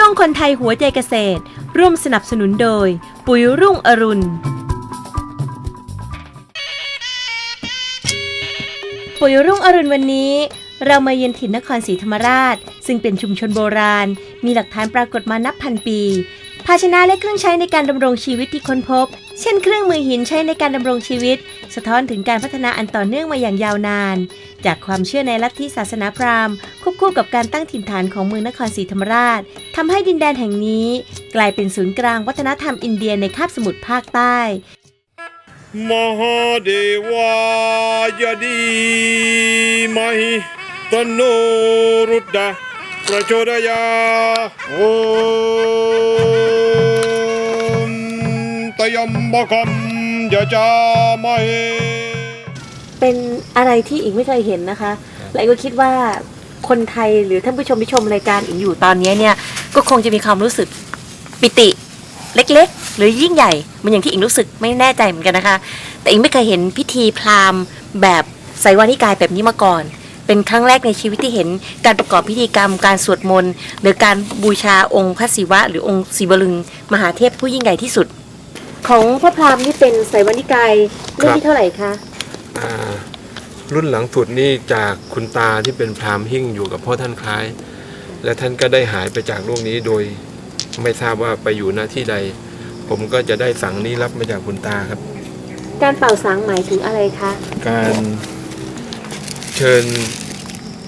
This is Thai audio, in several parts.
ช่วงคนไทยหัวใจเกษตร ร่วมสนับสนุนโดย ปุ๋ยรุ่งอรุณ ปุ๋ยรุ่งอรุณวันนี้ เรามาเยือนถิ่นนครศรีธรรมราช ซึ่งเป็นชุมชนโบราณ มีหลักฐานปรากฏมานับพันปี ภาชนะและเครื่องใช้ในการดำรงชีวิตที่ค้นพบ เช่น เครื่องมือหินใช้ในการดำรงชีวิต สะท้อนถึงการพัฒนาอันต่อเนื่องมาอย่างยาวนาน จากความเชื่อในลัทธิศาสนาพราหมณ์ควบคู่กับการตั้งถิ่นฐานของเมืองนครศรีธรรมราชทำให้ดินแดนแห่งนี้ กลายเป็นศูนย์กลางวัฒนธรรมอินเดียในคาบสมุทรภาคใต้มหาเดวายดีมหิตโนรุดดาประโชดยาโอ ยมบคัมยจามะเฮเป็นอะไรที่อิงไม่เคยเห็นนะคะและอิงก็คิดว่าคนไทยหรือท่านผู้ชมที่ชมรายการอิงอยู่ตอนนี้เนี่ยก็คงจะมีความรู้สึกปิติเล็กๆ หรือยิ่งใหญ่เหมันอย่างที่อิงรู้สึกไม่แน่ใจเหมือนกันนะคะ แต่อิงไม่เคยเห็นพิธีพราหมณ์แบบไสยวานิกายแบบนี้มาก่อน เป็นครั้งแรกในชีวิตที่เห็นการประกอบพิธีกรรมการสวดมนต์หรือการบูชาองค์พระศิวะ หรือองค์ศิวลึง มหาเทพผู้ยิ่งใหญ่ที่สุด ของพระพราหมณ์นี่เป็นไสยวานิกายรุ่นที่เท่าไหร่คะอ่ารุ่นหลังสุดนี่จากคุณตาที่เป็นพราหมณ์หิ่งอยู่กับพ่อท่านคล้าย และท่านก็ได้หายไปจากโลกนี้โดยไม่ทราบว่าไปอยู่หน้าที่ใด ผมก็จะได้สั่งนี้รับมาจากคุณตาครับ การเป่าสังหมายถึงอะไรคะ การเชิญ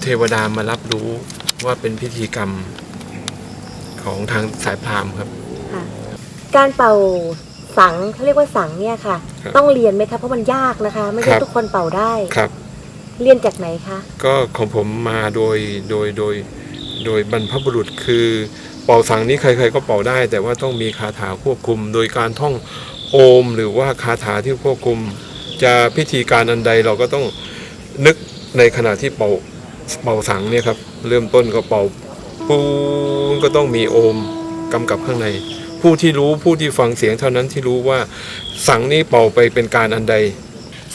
เทวดามารับรู้ว่าเป็นพิธีกรรมของทางสายพราหมณ์ครับค่ะการเป่า สังเขาเรียกว่าสังเนี่ยค่ะ ครับต้องเรียนไหมคะเพราะมันยากนะคะไม่ใช่ครับ ทุกคนเป่าได้ ครับ เรียนจากไหนคะก็ของผมมาโดยโดยโดยโดยบรรพบุรุษคือเป่าสังนี้ใครๆก็เป่าได้ แต่ว่าต้องมีคาถาควบคุม โดยการท่องโอม หรือว่าคาถาที่ควบคุม จะพิธีการอันใดเราก็ต้องนึกในขณะที่เป่าเป่าสังเนี่ยครับเริ่มต้นก็เป่าปูนก็ต้องมีโอมกำกับข้างใน ผู้ที่รู้ผู้ที่ฟังเสียงเท่านั้นที่รู้ว่าสังนี้เป่าไปเป็นการอันใด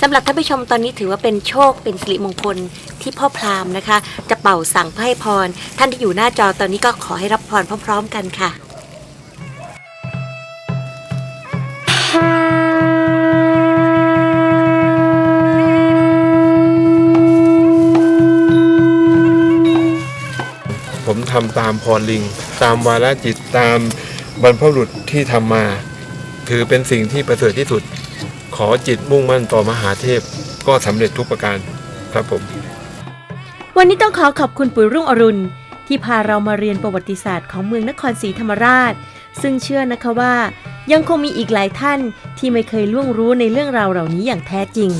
สำหรับท่านผู้ชมตอนนี้ถือว่าเป็นโชคเป็นสิริมงคลที่พ่อพราหมณ์นะคะ จะเป่าสังเพื่อให้พร ท่านที่อยู่หน้าจอตอนนี้ก็ขอให้รับพรพร้อม ๆ กันค่ะผมทำตามพรลิง ตามวาระจิตตาม บรรพบุรุษที่ทำมา ถือเป็นสิ่งที่ประเสริฐที่สุด ขอจิตมุ่งมั่นต่อมหาเทพก็สำเร็จทุกประการครับผม วันนี้ต้องขอขอบคุณปุ๋ยรุ่งอรุณ ที่พาเรามาเรียนประวัติศาสตร์ของเมืองนครศรีธรรมราช ซึ่งเชื่อนะคะว่า ยังคงมีอีกหลายท่านที่ไม่เคยล่วงรู้ในเรื่องราวเหล่านี้อย่างแท้จริง